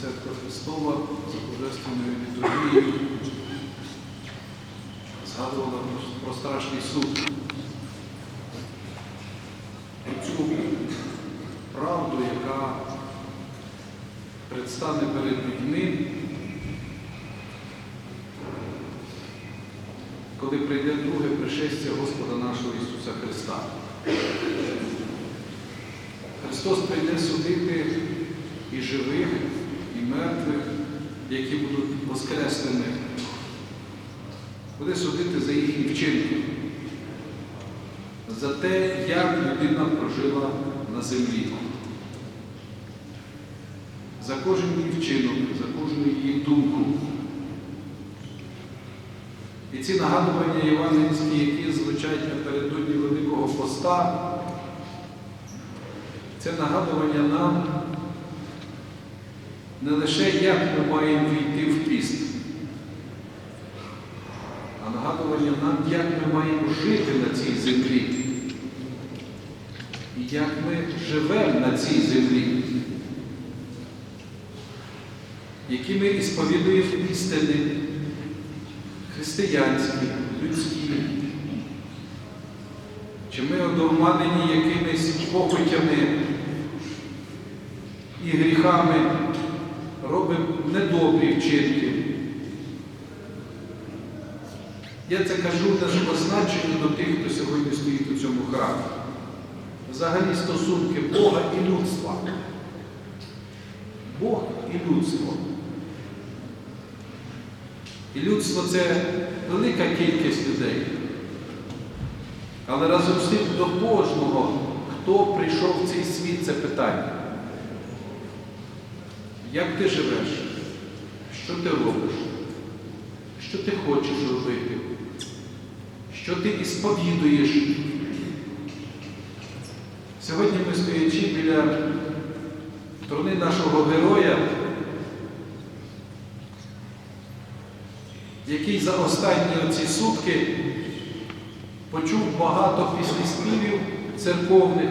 Церква Христова за Божественною літургією згадувала про- страшний суд. Цю правду, яка предстане перед людьми, коли прийде друге пришестя Господа нашого Ісуса Христа. Христос прийде судити і живих, і мертвих, які будуть воскресними. Буде судити за їхні вчинки, за те, як людина прожила на землі. За кожен її вчинок, за кожну її думку. І ці нагадування євангельські, які звучать напередодні Великого Поста, це нагадування нам не лише як ми маємо війти в піст, а нагадування нам, як ми маємо жити на цій землі. І як ми живемо на цій землі, які ми ісповідуємо істини християнські, людські, чи ми одурманені якимись похотями і гріхами робимо недобрі вчинки. Я це кажу не з позначенням до тих, хто сьогодні стоїть у цьому храмі. Взагалі стосунки Бога і людства. Бог і людство. І людство це велика кількість людей. Але разом з тим до кожного, хто прийшов в цей світ, це питання. Як ти живеш? Що ти робиш? Що ти хочеш робити? Що ти ісповідуєш? Сьогодні ми стоячи біля труни нашого героя, який за останні оці сутки почув багато післіспівів церковних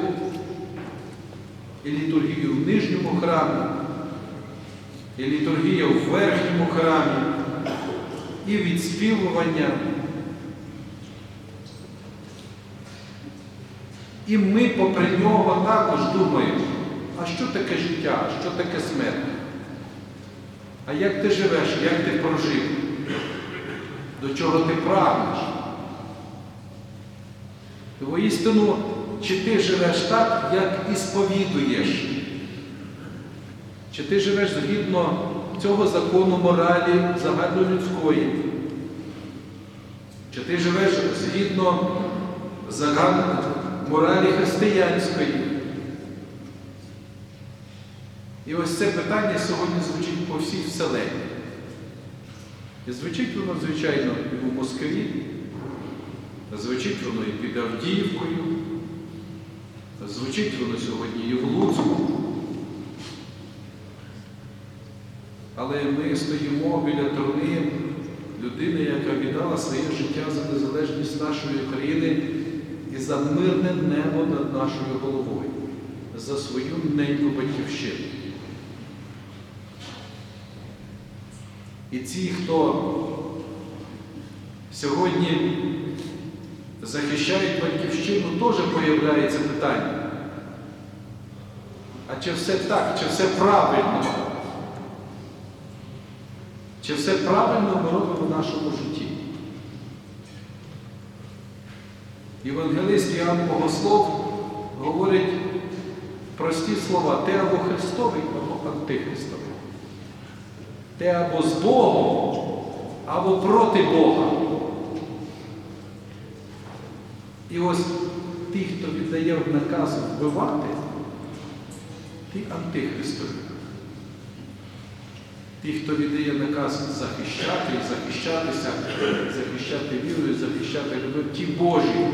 і літургію в нижньому храмі, і літургія в верхньому храмі, і відспівування. І ми попри нього також думаємо, а що таке життя, що таке смерть? А як ти живеш, як ти прожив? До чого ти прагнеш? Воістину, чи ти живеш так, як і сповідуєш? Чи ти живеш згідно цього закону моралі загальнолюдської? Чи ти живеш згідно моралі християнської? І ось це питання сьогодні звучить по всій вселенні. І звучить воно, звичайно, і у Москві, звучить воно і під Авдіївкою, звучить воно сьогодні і в Луцьку. Але ми стоїмо біля труни людини, яка віддала своє життя за незалежність нашої країни і за мирне небо над нашою головою, за свою неньку батьківщину. І ті, хто сьогодні захищають батьківщину, теж появляється питання. А чи все так, чи все правильно? Чи все правильно ми робимо в нашому житті? Євангелист Іоанн Богослов говорить прості слова, ти або Христовий, або антихристовий. Ти або з Богом, або проти Бога. І ось ті, хто віддає наказ вбивати, ті антихристові. Ті, хто віддає наказ захищати, захищатися, захищати вірою, захищати любов, ті Божі.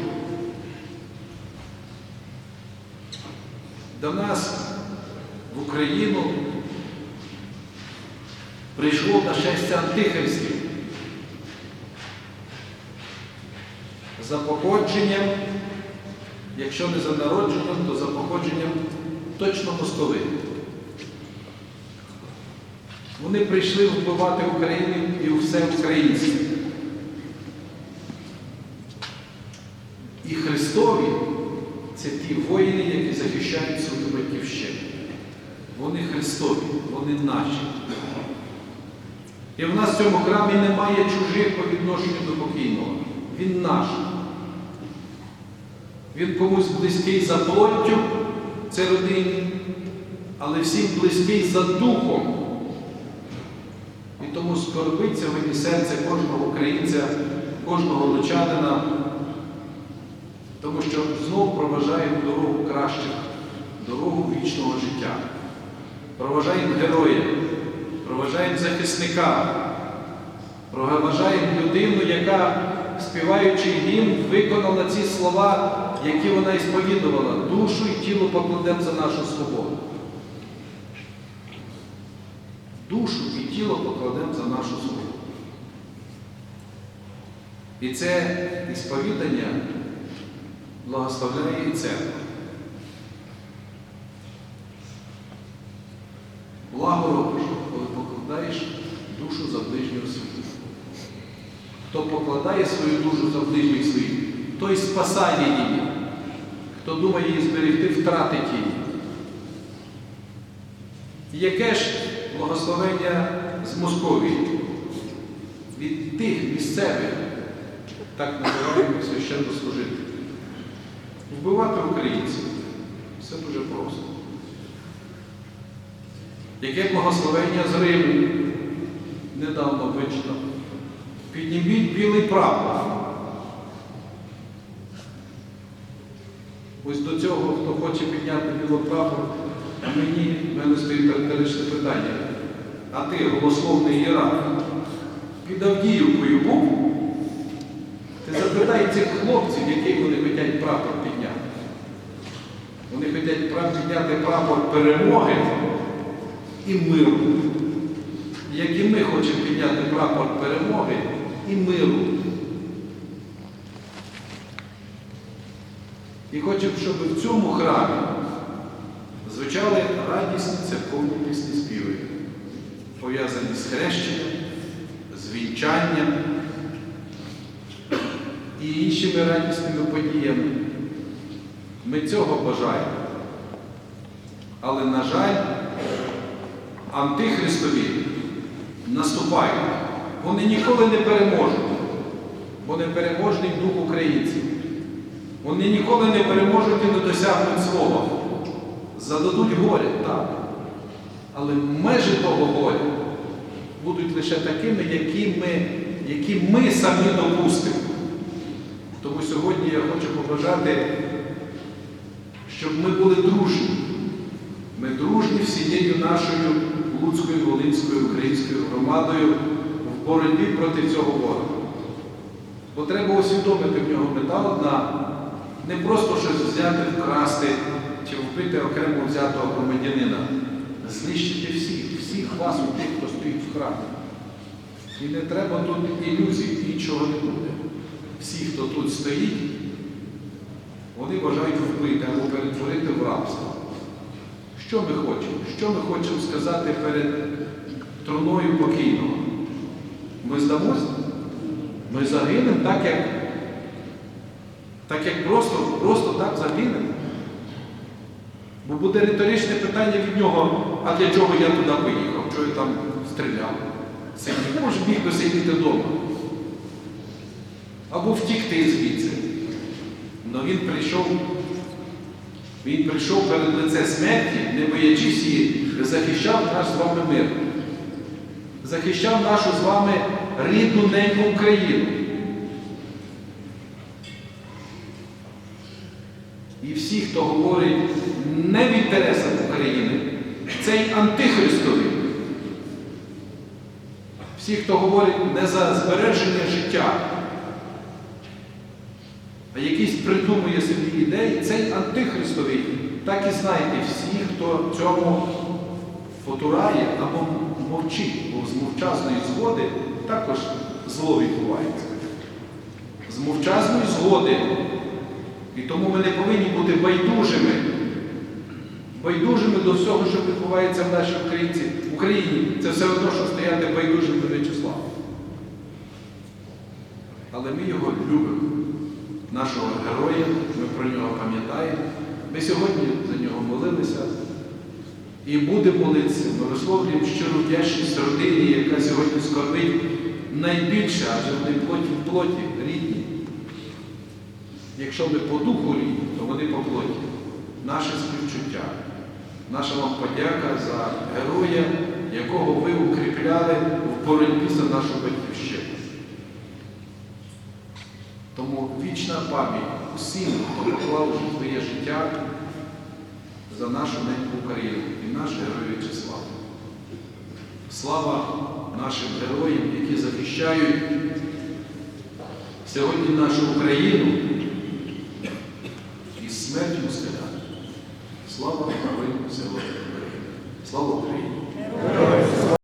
До нас в Україну прийшло нашестя антихристів. За походженням, якщо не за народженням, то за походженням точно московити. Вони прийшли вбивати Україну і все українське. І Христові це ті воїни, які захищають свою батьківщину. Вони Христові, вони наші. І в нас в цьому храмі немає чужих по відношенню до покійного. Він наш. Він комусь близький за плоттю, це родині, але всім близький за духом. Тому скорбить сьогодні серце кожного українця, кожного лучанина, тому що знов проважаємо дорогу кращих, дорогу вічного життя. Проважаємо героя, проважаємо захисника, проважаємо людину, яка, співаючи гімн, виконала ці слова, які вона і сповідувала, душу і тіло покладемо за нашу свободу. Душу тіло покладемо за нашу свободу. І це ісповідання благословляє і церква. Благо робиш, коли покладаєш душу за ближнього світу. Хто покладає свою душу за ближніх своїх, той спасає її. Хто думає її зберегти, втратить її. Яке ж благословення з Московії? Від тих місцевих, так називаємо священнослужителів. Вбивати українців. Все дуже просто. Яке благословення з Риму недавно вичитав. Підніміть білий прапор. Ось до цього, хто хоче підняти білий прапор, а мені в мене стоїть риторичне питання. А ти, голословний ієрарх, під Авдіївкою був? Ти запитай цих хлопців, який вони хочуть прапор підняти. Вони хочуть підняти прапор перемоги і миру. Як і ми хочемо підняти прапор перемоги і миру. І хочемо, щоб в цьому храмі звучали радісні церковні пісні співи, пов'язані з хрещенням, з вінчанням і іншими радісними подіями. Ми цього бажаємо. Але, на жаль, антихристові наступають. Вони ніколи не переможуть, бо не переможний дух українців. Вони ніколи не переможуть і не досягнуть свого. Зададуть горя, так. Але межі того горя будуть лише такими, які ми, які ми самі допустимо. Тому сьогодні я хочу побажати, щоб ми були дружні. Ми дружні всією нашою Луцькою, Волинською, українською громадою в боротьбі проти цього ворога. Бо треба усвідомити в нього мета одна, не просто щось взяти, вкрасти чи вбити окремо взятого громадянина, знищити всіх, всіх вас, у тих, хто стоїть в храмі. І не треба тут ілюзій, іншого не буде. Всі, хто тут стоїть, вони бажають вбити або перетворити в рабство. Що ми хочемо? Що ми хочемо сказати перед труною покійного? Ми здамось? Ми загинемо так, як, так як просто, просто так загинемо. Бо буде риторичне питання від нього, а для чого я туди поїхав, чого я там стріляв? Сидів, може міг би сидіти вдома. Або втікти звідси. Але він прийшов, він прийшов перед лице смерті, не боячись її, захищав наш з вами мир. Захищав нашу з вами рідну неньку Україну. І всі, хто говорить не в інтересах України, цей антихристовий. Всі, хто говорить не за збереження життя, а якісь придумує собі ідеї, цей антихристовий, так і знаєте, всі, хто цьому потурає або мовчить, бо з мовчазної згоди також зло відбувається. З мовчазної згоди. І тому ми не повинні бути байдужими байдужими до всього, що відбувається в нашій Українці, Україні. Це все одно, що стояти байдужим до В'ячеслава. Але ми його любимо, нашого героя, ми про нього пам'ятаємо. Ми сьогодні за нього молилися і будемо молитися. Ми висловлюємо щиру вдячність родині, яка сьогодні скорбить найбільше, адже вони плоті в плоті, рідні. Якщо ми по духу рідні, то вони по плоті. Наше співчуття, наша вам подяка за героя, якого ви укріпляли в боротьбі за нашу батьківщину. Тому вічна пам'ять усім, хто поклав своє життя за нашу неньку Україну і наш герой В'ячеслав. Слава нашим героям, які захищають сьогодні нашу Україну і. Слава Украине!